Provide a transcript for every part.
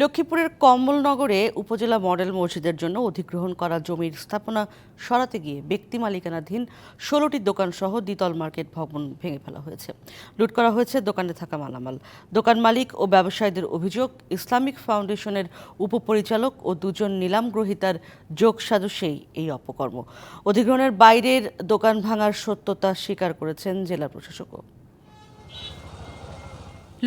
লক্ষ্মীপুরের কমলনগরে উপজেলা মডেল মসজিদের জন্য অধিগ্রহণ করা জমির স্থাপনা সরাতে গিয়ে ব্যক্তি মালিকানাধীন ষোলোটি দোকানসহ দ্বিতল মার্কেট ভবন ভেঙে ফেলা হয়েছে। লুট করা হয়েছে দোকানে থাকা মালামাল। দোকান মালিক ও ব্যবসায়ীদের অভিযোগ, ইসলামিক ফাউন্ডেশনের উপপরিচালক ও দুজন নিলাম গ্রহীতার যোগ সাজসেই এই অপকর্ম। অধিগ্রহণের বাইরের দোকান ভাঙার সত্যতা স্বীকার করেছেন জেলা প্রশাসকও।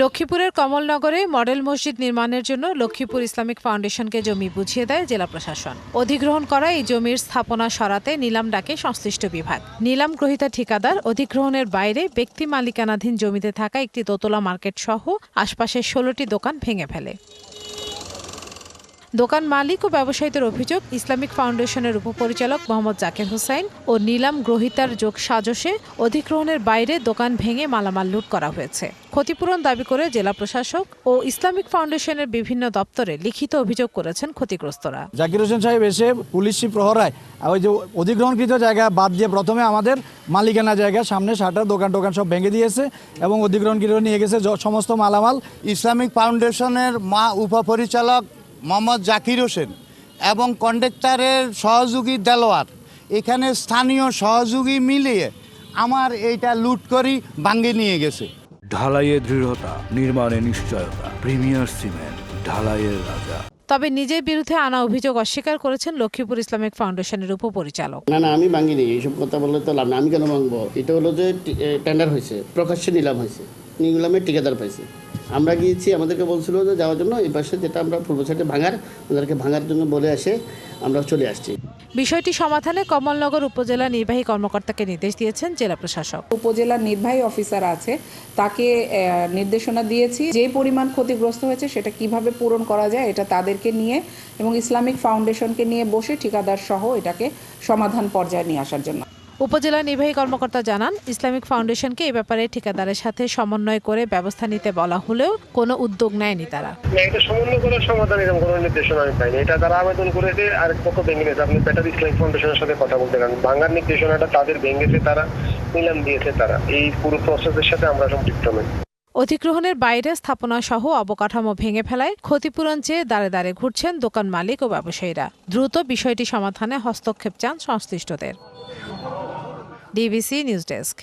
লক্ষ্মীপুরের কমলনগরে মডেল মসজিদ নির্মাণের জন্য লক্ষ্মীপুর ইসলামিক ফাউন্ডেশনকে জমি বুঝিয়ে দেয় জেলা প্রশাসন। অধিগ্রহণ করা এই জমির স্থাপনা সরাতে নিলাম ডাকে সংশ্লিষ্ট বিভাগ। নিলাম গ্রহিতা ঠিকাদার অধিগ্রহণের বাইরে ব্যক্তি মালিকানাধীন জমিতে থাকা একটি দোতলা মার্কেট সহ আশপাশের ষোলোটি দোকান ভেঙে ফেলে। দোকান মালিক ও ব্যবসায়ীদের অভিযোগ, ইসলামিক ফাউন্ডেশনের উপপরিচালক মোহাম্মদ জাকির হোসাইন ও নিলাম গ্রহীতার যোগ সাজসে অধিগ্রহণের বাইরে দোকান ভেঙে মালামাল লুট করা হয়েছে। ক্ষতিপূরণ দাবি করে জেলা প্রশাসক ও ইসলামিক ফাউন্ডেশনের বিভিন্ন দপ্তরে লিখিত অভিযোগ করেছেন ক্ষতিগ্রস্তরা। জাকির হোসেন সাহেব এসে পুলিশি প্রহরায় ওই যে অধিগ্রহণকৃত জায়গা বাদ দিয়ে প্রথমে আমাদের মালিকানা জায়গা, সামনে শাটার, দোকান টোকান সব ভেঙে দিয়েছে এবং অধিগ্রহণকৃত নিয়ে গেছে সমস্ত মালামাল। ইসলামিক ফাউন্ডেশনের মা, উপপরিচালক মোহাম্মদ জাকির হোসেন এবং কন্ডাক্টরের সহযোগী দেলোয়ার। এখানে স্থানীয় সহযোগী মিলিয়ে আমার এইটা লুট করি ভাঙ্গে নিয়ে গেছে। ঢালাইয়ে দৃঢ়তা নির্মাণে নিশ্চয়তা প্রিমিয়ার সিমেন্ট ঢালাইয়ের রাজা। তবে নিজের বিরুদ্ধে আনা অভিযোগ অস্বীকার করেছেন লক্ষ্মীপুর ইসলামিক ফাউন্ডেশনের উপপরিচালক। না না আমি ভাঙিনি এইসব কথা বললে তো লাভ না আমি কেন ভাঙবো? এটা হলো যে টেন্ডার হয়েছে প্রকাশ্যে নিলাম হয়েছে নিলামে ঠিকাদার পাইছে। আমরা গিয়েছি আমাদেরকে বলছিল যে যাওয়ার জন্য এই পাশে যেটা আমরা পূর্ব সাইডে ভাঙার ওদেরকে ভাঙার জন্য বলে আসে আমরা চলে আসছি। বিষয়টি সমাধানে কমলনগর উপজেলা নির্বাহী কর্মকর্তাকে নির্দেশ দিয়েছেন জেলা প্রশাসক। উপজেলার নির্বাহী অফিসার আছে তাকে নির্দেশনা দিয়েছি যে পরিমাণ ক্ষতিগ্রস্ত হয়েছে সেটা কীভাবে পূরণ করা যায় এটা তাদেরকে নিয়ে এবং ইসলামিক ফাউন্ডেশনকে নিয়ে বসে ঠিকাদার সহ এটাকে সমাধান পর্যায়ে নিয়ে আসার জন্য। উপজেলা নির্বাহী কর্মকর্তা জানান ইসলামিক ফাউন্ডেশনকে এ ব্যাপারে ঠিকাদারের সাথে সমন্বয় করে ব্যবস্থা নিতে বলা হলেও কোনো উদ্যোগ নেয়নি তারা। এটা সমন্বয় করার সমাধান এরকম কোনো নির্দেশনা আমি পাইনি। এটা তারা আবেদন করেছে পক্ষ ভেঙে নিয়েছে আপনি ব্যাটারি ইসলামিক ফাউন্ডেশনের সাথে কথা বলতে নির্দেশনাটা তাদের ভেঙেছে তারা নিলাম দিয়েছে তারা। এই পুরো প্রসেসের সাথে আমরা সম্পৃক্ত নই। অধিগ্রহণের বাইরে স্থাপনা সহ অবকাঠামো ভেঙে ফেলায় ক্ষতিপূরণ চেয়ে দাঁড়ে দাঁড়ে ঘুরছেন দোকান মালিক ও ব্যবসায়ীরা। দ্রুত বিষয়টি সমাধানে হস্তক্ষেপ চান সংশ্লিষ্টদের। DBC news desk